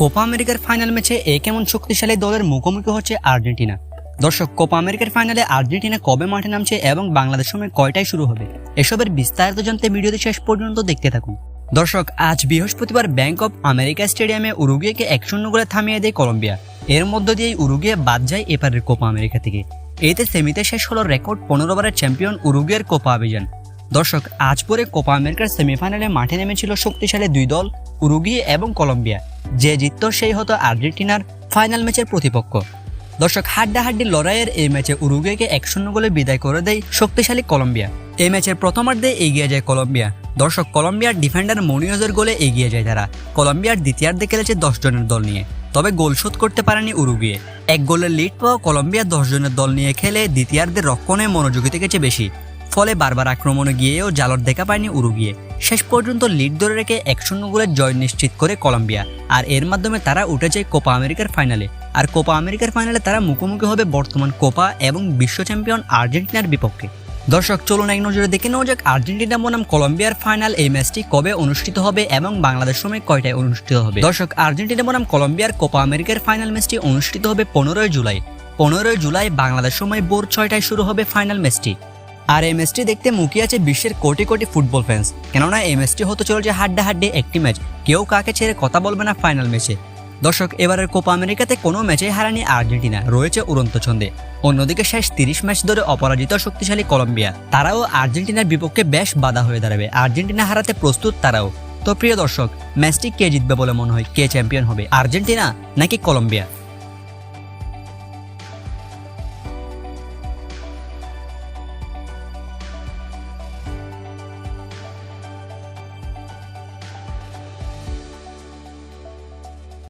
Copa আমেরিকার final ম্যাচে এ কেমন শক্তিশালী দলের মুখোমুখি হচ্ছে আর্জেন্টিনা? দর্শক, কোপা আমেরিকার ফাইনালে আর্জেন্টিনা কবে মাঠে নামছে এবং বাংলাদেশ সময় কয়টায় শুরু হবে? এসবের বিস্তারিত জানতে ভিডিওটি শেষ পর্যন্ত দেখতে থাকুন। দর্শক, আজ বৃহস্পতিবার ব্যাংক অফ আমেরিকা স্টেডিয়ামে উরুগুয়েকে এক শূন্য গোলে থামিয়ে দেয় কলম্বিয়া। এর মধ্য দিয়েই উরুগুয়ে বাদ যায় এপারের কোপা আমেরিকা থেকে। এতে সেমিতে শেষ হলো রেকর্ড পনেরো বারের চ্যাম্পিয়ন উরুগুয়ের কোপা অভিযান দর্শক, আজ পরে কোপা আমেরিকার সেমিফাইনালে মাঠে নেমেছিল শক্তিশালী দুই দল, উরুগুয়ে এবং কলম্বিয়া। যে জিতত সেই হতো আর্জেন্টিনার ফাইনাল ম্যাচের প্রতিপক্ষ। দর্শক, হাড্ডাহাড্ডি লড়াইয়ের এই ম্যাচে উরুগুয়েকে এক শূন্য গোলে বিদায় করে দেয় শক্তিশালী কলম্বিয়া। এই ম্যাচের প্রথমার্ধে এগিয়ে যায় কলম্বিয়া। দর্শক, কলম্বিয়ার ডিফেন্ডার মনিয়জের গোলে এগিয়ে যায় তারা। কলম্বিয়ার দ্বিতীয়ার্ধে খেলেছে দশ জনের দল নিয়ে। তবে গোল শোধ করতে পারেনি উরুগুয়ে। এক গোলের লিড পাওয়া কলম্বিয়া দশ জনের দল নিয়ে খেলে দ্বিতীয়ার্ধে রক্ষণে মনোযোগী থেকেছে বেশি। ফলে বারবার আক্রমণে গিয়েও জালর দেখা পায়নি উরুগুয়ে। শেষ পর্যন্ত লিড ধরে রেখে এক শূন্য গোলের জয় নিশ্চিত করে কলম্বিয়া। আর এর মাধ্যমে তারা উঠে যায় কোপা আমেরিকার ফাইনালে। আর কোপা আমেরিকার ফাইনালে তারা মুখোমুখি হবে বর্তমান কোপা এবং বিশ্ব চ্যাম্পিয়ন আর্জেন্টিনার বিপক্ষে। দর্শক, চলুন এক নজরে দেখে নেওয়া যাক আর্জেন্টিনা বনাম কলম্বিয়ার ফাইনাল এই ম্যাচটি কবে অনুষ্ঠিত হবে এবং বাংলাদেশ সময় কয়টায় অনুষ্ঠিত হবে। দর্শক, আর্জেন্টিনা বনাম কলম্বিয়ার কোপা আমেরিকার ফাইনাল ম্যাচটি অনুষ্ঠিত হবে পনেরোই জুলাই। পনেরোই জুলাই বাংলাদেশ সময় ভোর ছয়টায় শুরু হবে ফাইনাল ম্যাচটি। আর এই ম্যাচটি দেখতে মুখিয়ে আছে বিশ্বের কোটি কোটি ফুটবল ফ্যান্স কেননা এই ম্যাচটি হতে চলেছে হাড্ডা হাড্ডে একটি ম্যাচ কেউ কাকে ছেড়ে কথা বলবে না ফাইনাল ম্যাচে দর্শক, এবারের কোপা আমেরিকাতে কোনো ম্যাচে হারানি আর্জেন্টিনা, রয়েছে উড়ন্ত ছন্দে। অন্যদিকে শেষ তিরিশ ম্যাচ ধরে অপরাজিত শক্তিশালী কলম্বিয়া। তারাও আর্জেন্টিনার বিপক্ষে বেশ বাধা হয়ে দাঁড়াবে। আর্জেন্টিনা হারাতে প্রস্তুত তারাও। তো প্রিয় দর্শক ম্যাচটি কে জিতবে বলে মনে হয়? কে চ্যাম্পিয়ন হবে? আর্জেন্টিনা নাকি কলম্বিয়া?